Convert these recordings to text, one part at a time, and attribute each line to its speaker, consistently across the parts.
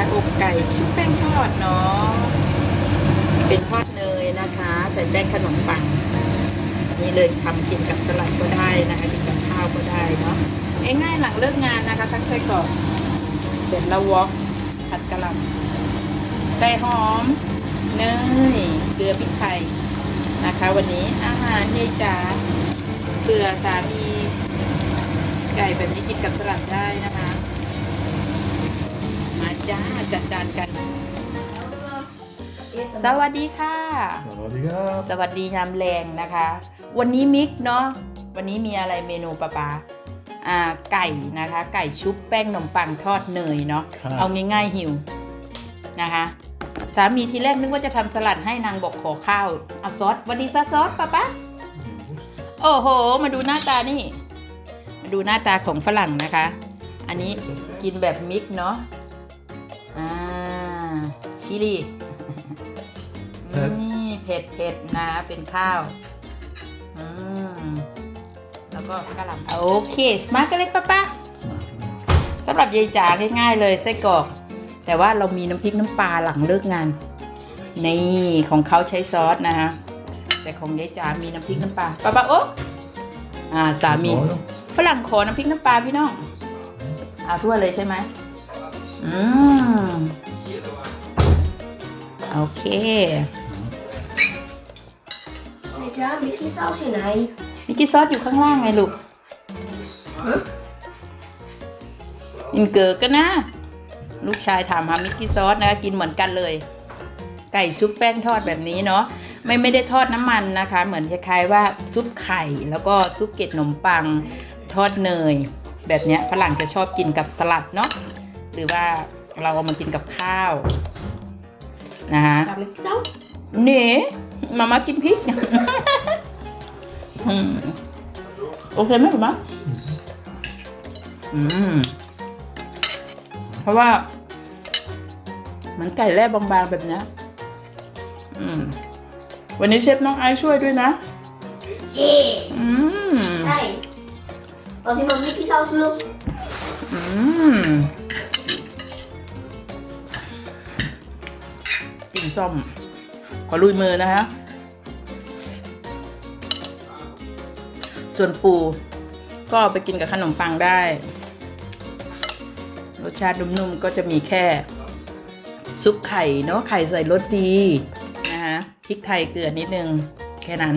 Speaker 1: นะคะอกไก่ชุบแป้งทอดเนาะเป็นทอดเนยนะคะ ใส่แป้งขนมปังนี่เลยทำกินกับสลัดก็ได้นะคะกินกับข้าวก็ได้เนาะง่ายๆหลังเลิกงานนะคะ ทั้งไส้กรอกเสร็จแล้ววอกผัดกะหล่ำไก่หอมเนยเกลือพริกไทยนะคะ วันนี้อาหารยายจ๋าเผื่อสามีไก่แบบนี้กินกับสลัดได้นะคะ มาจ้าจัดจานกัน สวัสดีค่ะ
Speaker 2: สวัสดีครับ
Speaker 1: สวัสดียามแรงนะคะ วันนี้มิกเนาะวันนี้มีอะไรเมนูปะปาอ่าไก่นะคะ ไก่ชุบแป้งขนมปังทอดเนยเนาะเอาง่ายๆหิวนะคะ สามีทีแรกนึกว่าจะทำสลัดให้นางบอกขอข้าวเอาซอสวันดีซะซอสปะปะ โอ้โห มาดูหน้าตานี่ มาดูหน้าตาของฝรั่งนะคะ อันนี้กินแบบมิกเนาะ อ่าชิลีนี่เผ็ดเผ็ดนะเป็นข้าวอืมแล้วก็กระหล่ำโอเค สมาร์ทกันเลยป้าป้าสำหรับยายจ๋าง่ายๆเลยไส้กรอก แต่ว่าเรามีน้ำพริกน้ำปลาหลังเลิกงาน นี่ของเขาใช้ซอสนะคะแต่ของยายจ๋ามีน้ำพริกน้ำปลาป้าป้าโอ๊ะอ่าสามีฝรั่งขอน้ำพริกน้ำปลาพี่น้องเอาทั่วเลยใช่ไหม อืมโอเค
Speaker 3: ไหนจ๊ะมิกกี้เซาอยู่ไหน
Speaker 1: มิกกี้ซอสอยู่ข้างล่างไงลูกกินเกิดกันนะ ลูกชายถามหามิกกี้ซอสนะกินเหมือนกันเลย ไก่ซุปแป้งทอดแบบนี้เนาะไม่ไม่ได้ทอดน้ำมันนะคะ เหมือนคล้ายๆว่าซุปไข่แล้วก็ซุปเกล็ดขนมปังทอดเนย แบบเนี้ยฝรั่งจะชอบกินกับสลัดเนาะ หรือว่าเราเอามากินกับข้าวนะคะ
Speaker 3: กับมิกกี้เซา
Speaker 1: เน่มามากินพริกอืมโอเคไหมคุณมะอืม เพราะว่า มันไก่แร่บางๆแบบเนี้ยอืม วันนี้เชฟน้องไอซ์ช่วยด้วยนะ
Speaker 3: เย่
Speaker 1: อืม
Speaker 3: ใช่เราสิมามิกกี้เซาชู
Speaker 1: อืม ส้ม ขอลุยมือนะคะส่วนปูก็ไปกินกับขนมปังได้ รสชาตินุ่มๆก็จะมีแค่ ซุปไข่เนาะไข่ใส่รสดี นะคะพริกไทยเกลือนิดนึง แค่นั้น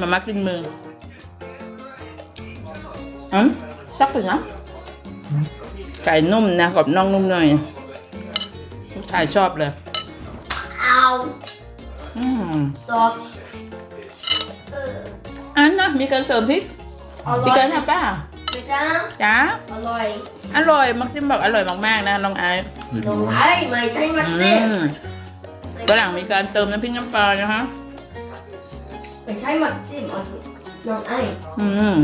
Speaker 1: มามากินมืออืมสักถึงนะไก่นุ่มนะกับน่องนุ่มหน่อยลูกชายชอบเลย
Speaker 3: เอา
Speaker 1: อืม
Speaker 3: ตอบเออ
Speaker 1: อันนะมีการเสริมพริก
Speaker 3: อร่
Speaker 1: พี่
Speaker 3: อย
Speaker 1: กันนะป้า
Speaker 3: ไหมจ๊ะ
Speaker 1: จ้า
Speaker 3: อร่อย
Speaker 1: อร่อยมักซิมบอกอร่อยมากๆนะลองไอซ์
Speaker 3: ลงไอ้ไม่ใช่มัด
Speaker 1: อื
Speaker 3: สิ
Speaker 1: มฝรั่งมีการเติมน้ำพริกน้ำปลานะคะ
Speaker 3: ไม่ใช่มัดสิมันน้องไอ้
Speaker 1: อืม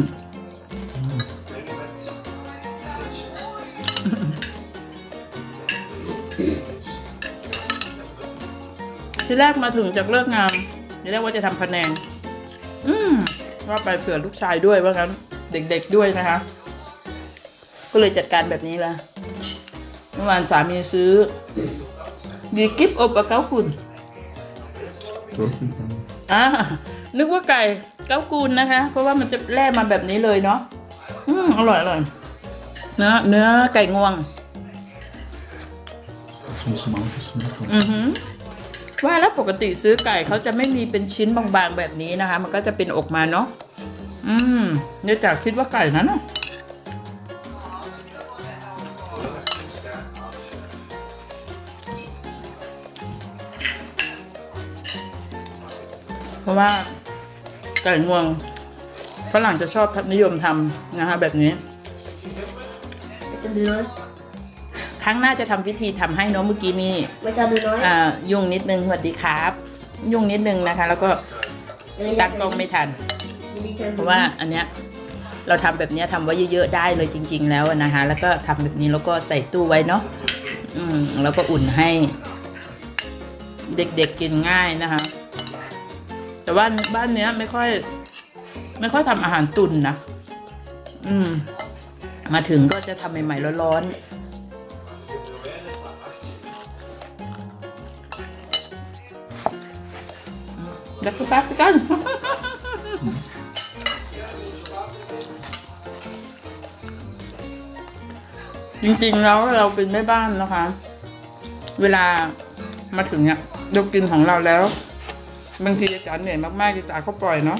Speaker 1: ที่แรกมาถึงจากเลิกงานที่แรกว่าจะทำคะแนน อืมว่าไปเผื่อลูกชายด้วยว่างั้น เด็กๆด้วยนะคะ ก็เลยจัดการแบบนี้ละเมื่อวานสามีซื้อ ดีกิฟต์อบกับเก้าคุณ อ่า นึกว่าไก่เก้ากูนนะคะ เพราะว่ามันจะแล่มาแบบนี้เลยเนาะอืมอร่อยอร่อยเนื้อเนื้อไก่งวง
Speaker 2: Soms smaakjes.
Speaker 1: อือหือว่าแล้วปกติซื้อไก่เขาจะไม่มีเป็นชิ้นบางๆแบบนี้นะคะ มันก็จะเป็นอกมาเนาะอืมเนี่ยจากคิดว่าไก่นั้นน่ะเพราะว่า ไก่งวงฝรั่งจะชอบนิยมทำนะคะแบบนี้
Speaker 3: ไม่จะดูน้อย
Speaker 1: ครั้งหน้าจะทำพิธีทำให้เนาะเมื่อกี้นี้
Speaker 3: ไม่จะดูน้อย
Speaker 1: อ่ายุ่งนิดนึงสวัสดีครับ ยุ่งนิดนึงนะคะ แล้วก็ตั้งกล้องไม่ทัน เพราะว่าอันเนี้ยเราทำแบบเนี้ยทำไว้เยอะๆได้เลยจริง ๆ แล้วนะคะ แล้วก็ทำแบบนี้แล้วก็ใส่ตู้ไว้เนาะอืมแล้วก็อุ่นให้ เด็กๆกินง่ายนะคะ แต่ว่าบ้านเนี้ยไม่ค่อย ไม่ค่อยทำอาหารตุนนะอืม มาถึงก็จะทำใหม่ๆร้อนๆแล้วก็ตักกันจริงๆแล้วเราเป็นแม่บ้านนะคะ เวลามาถึงเนี่ยเรากินของเราแล้ว บางทีอาจารย์เหนื่อยมากๆอาจารย์ก็ปล่อยเนาะ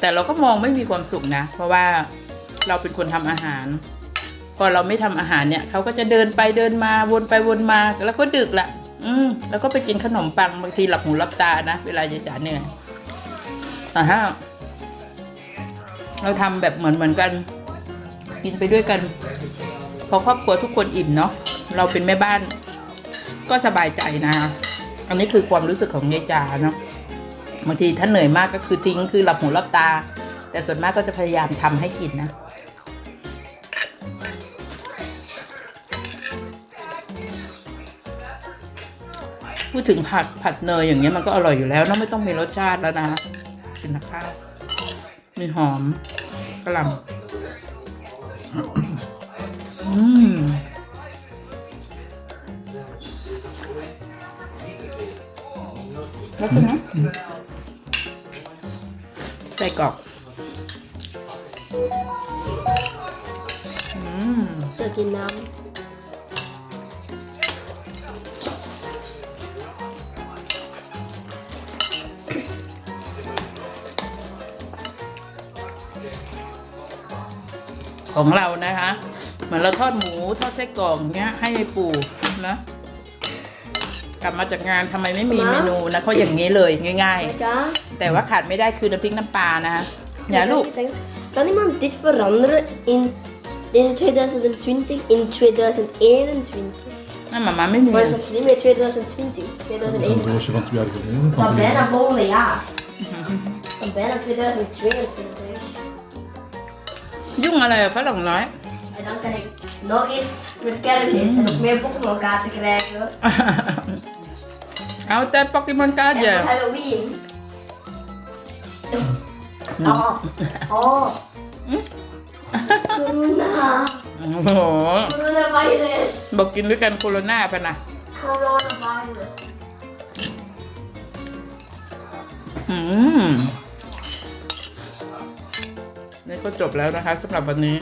Speaker 1: แต่เราก็มองไม่มีความสุขนะ เพราะว่าเราเป็นคนทำอาหาร พอเราไม่ทำอาหารเนี่ยเขาก็จะเดินไปเดินมาวนไปวนมาแล้วก็ดึกละอืมแล้วก็ไปกินขนมปังบางทีหลับหูหลับตานะ เวลาอาจาเหนื่อยแต่ถ้าเราทำแบบเหมือนเหมือนๆกันกินไปด้วยกันพอครอบครัวทุกคนอิ่มเนาะเราเป็นแม่บ้าน ก็สบายใจนะ อันนี้คือความรู้สึกของยายจาเนาะ บางทีถ้าเหนื่อยมากก็คือทิ้งคือหลับหูหลับตา แต่ส่วนมากก็จะพยายามทำให้กินนะพูดถึงผัดผัดเนยอย่างเงี้ยมันก็อร่อยอยู่แล้วเนะไม่ต้องมีรสชาติแล้วนะกินนะข้าวมีหอมกระหล่ำอืมแล้วเป็นะ ไงใส่กรอกอืม
Speaker 3: จะกินน้
Speaker 1: ของเรานะคะ เหมือนเราทอดหมูทอดไส้กรอกอย่างเงี้ยให้ปู่นะ กลับมาจากงานทำไมไม่มีเมนูนะเขาอย่างนี้เลยง่ายำ
Speaker 3: จ้า
Speaker 1: ๆแต่ว่าขาดไม่ได้คือน้ำพริกน้ำปลานะคะอย่าลูก
Speaker 3: Kan iemand dit veranderen in deze 2020 in 2021?
Speaker 1: นั่นหมามาไม่มี
Speaker 3: Maar dat is niet meer 2020,
Speaker 2: Dat is een
Speaker 3: 2021.
Speaker 2: doosje van twee jaar geleden.
Speaker 3: Dat
Speaker 2: Van drie
Speaker 3: bijna
Speaker 2: jaar.
Speaker 3: volgende jaar. Dat bijna 2022.
Speaker 1: ยุ่งอะไรอะฝรั่งน้อย
Speaker 3: En dan kan ik nog eens met kermis en nog meer Pokémon kaarten krijgen.
Speaker 1: เอาแต่โปเกมอนการ์ด
Speaker 3: En
Speaker 1: อย่า
Speaker 3: voor Halloween. Oh. Oh. Corona.
Speaker 1: โอ้โห
Speaker 3: Coronavirus.
Speaker 1: บอกกินด้วยกันโคโรนาไปนะ
Speaker 3: Coronavirus.
Speaker 1: อืมนี่ก็จบแล้วนะคะสำหรับวันนี้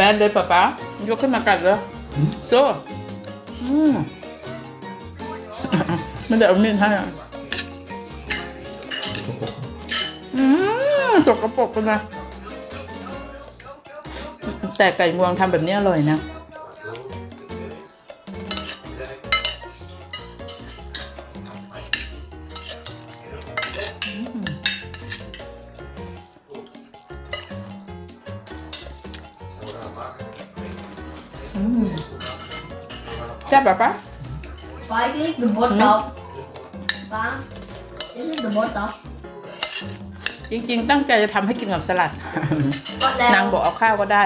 Speaker 1: บนเลยป๊าป๊ายกขึ้นมากัดเลยโซ่มไม่ได้เอามีดให้อะอืมสกปรกไปนะแต่ไก่งวงทำแบบนี้อร่อยนะ แซ่บปะปะ
Speaker 3: Pa, is dit de bord af? Pa, is dit de bord af?
Speaker 1: จริง ๆ ตั้งใจจะทำให้กินกับสลัด
Speaker 3: Wat
Speaker 1: นางบอกเอาข้าวก็ได้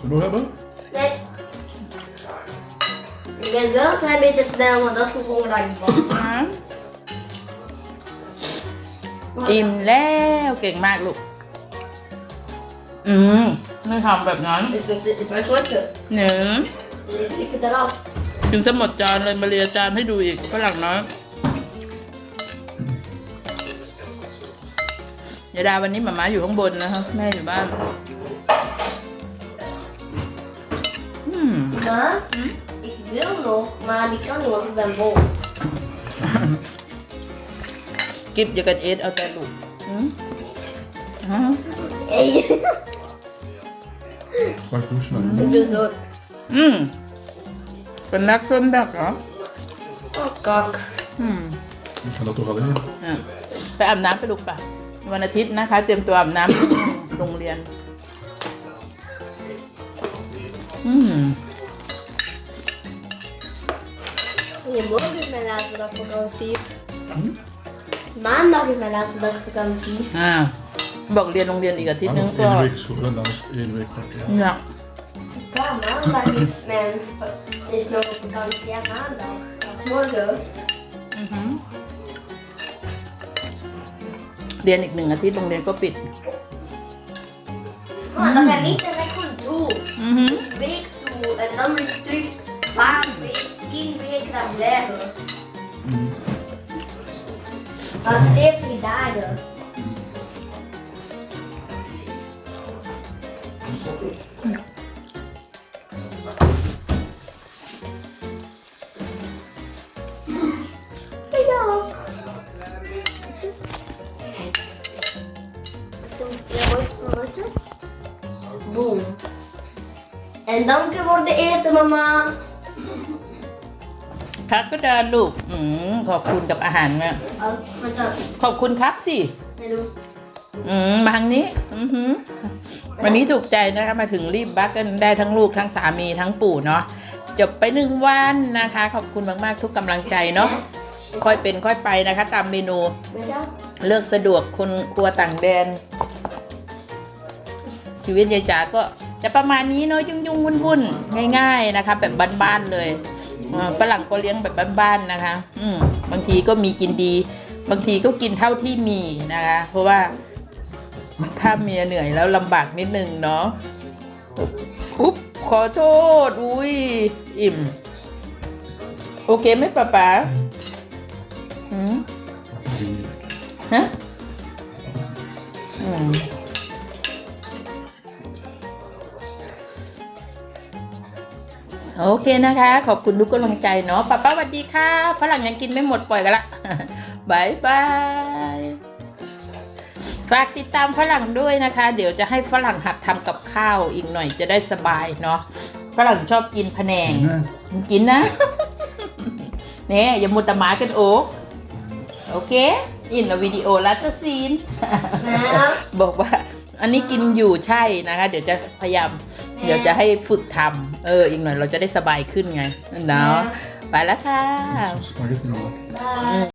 Speaker 2: Zullen we nog hebben?
Speaker 3: Nee. Ik ben wel een klein beetje snel, want dat is gewoon dat ik bak.
Speaker 1: อิ่มแล้วเก่งมากลูก อืม ไม่ทำแบบนั้น
Speaker 3: Is het is mijn grote.
Speaker 1: หนึ่ง
Speaker 3: Ik lik het eraf.
Speaker 1: กินสมดจานเลยมาเรียจานให้ดูอีกฝรั่งน้อยยายดาวันนี้หมาม้าอยู่ข้างบนนะคะแม่อยู่บ้าน อืม
Speaker 3: Maar, ik wil nog, maar die kan niet, want ik ben vol.
Speaker 1: กิบอย่ากันเอสเอาแต่ลูกอืมอ๋อ
Speaker 3: Hey.
Speaker 2: Straks douchen. hè.
Speaker 3: Ik doe zo.
Speaker 1: อืมเป็นนักส้นดักเหรอ
Speaker 3: Oh, kak.
Speaker 1: อืม
Speaker 2: Ik ga dat toch alleen.
Speaker 1: อะไปอาบน้ำไปลูกป่ะวันอาทิตย์นะคะ เตรียมตัวอาบน้ำ โรงเรียน อืม
Speaker 3: Imorgon är min läsdag klockan syv. Mandag är min läsdag klockan syv.
Speaker 1: อ่า บอกเรียนโรงเรียนอีกอาทิตย์นึงก็
Speaker 2: En vecka skolan, en vecka.
Speaker 1: เนี่ย
Speaker 3: Ja, mandag är men det är snart klockan tio mandag. Morgon.
Speaker 1: อือหือเรียนอีกหนึ่งอาทิตย์โรงเรียนก็ปิด
Speaker 3: Ja, de kan inte lektion två.
Speaker 1: อือหือ
Speaker 3: Vek två, en annan tryck. Bam, vek in, vek dem där.
Speaker 2: Mm.
Speaker 3: Jag ser till där. Ja. Boom. En danke voor de eten, mama.
Speaker 1: ครับก็ดาลูก อืมขอบคุณกับอาหารแม่
Speaker 3: Ja, vänta.
Speaker 1: ขอบคุณครับสิ
Speaker 3: Hej då.
Speaker 1: อืมมาทางนี้ อือหือวันนี้ถูกใจนะคะ มาถึงรีบบักกันได้ทั้งลูกทั้งสามีทั้งปู่เนาะจบไปหนึ่งวันนะคะ ขอบคุณมาก ๆ ทุกกำลังใจเนาะค่อยเป็นค่อยไปนะคะ ตามเมนู
Speaker 3: Vänta.
Speaker 1: เลือกสะดวกคนครัวต่างแดน ชีวิตยายจ๋าก็จะประมาณนี้เนาะยุ่งๆวุ่นๆง่าย ๆนะคะ แบบบ้านๆเลยอ่าฝรั่งก็เลี้ยงแบบบ้านๆนะคะ อืมบางทีก็มีกินดี บางทีก็กินเท่าที่มีนะคะ เพราะว่า ถ้าเมียเหนื่อยแล้วลำบากนิดนึงเนาะอุ๊บขอโทษ อุ้ย อิ่ม โอเคไหมป๊าป๊าอืมฮะอืมโอเคนะคะ ขอบคุณทุกกำลังใจเนาะป้าป้าสวัสดีค่ะฝรั่งยังกินไม่หมดปล่อยกันละบายบาย ฝากติดตามฝรั่งด้วยนะคะ เดี๋ยวจะให้ฝรั่งหัดทำกับข้าวอีกหน่อยจะได้สบายเนาะฝรั่งชอบกินพะแนง
Speaker 2: Nej.
Speaker 1: กินนะ เนี่ยอย่ามุดแตะหมากันโอ๊กโอเค อินเอาวิดีโอลัตซีน
Speaker 3: Men,
Speaker 1: บอกว่า อันนี้กินอยู่ใช่นะคะ เดี๋ยวจะพยายาม เดี๋ยวจะให้ฝึกทำเออ อีกหน่อยเราจะได้สบายขึ้นไงเนาะไปแล้วค่ะ
Speaker 2: Spagetti med.
Speaker 3: bye.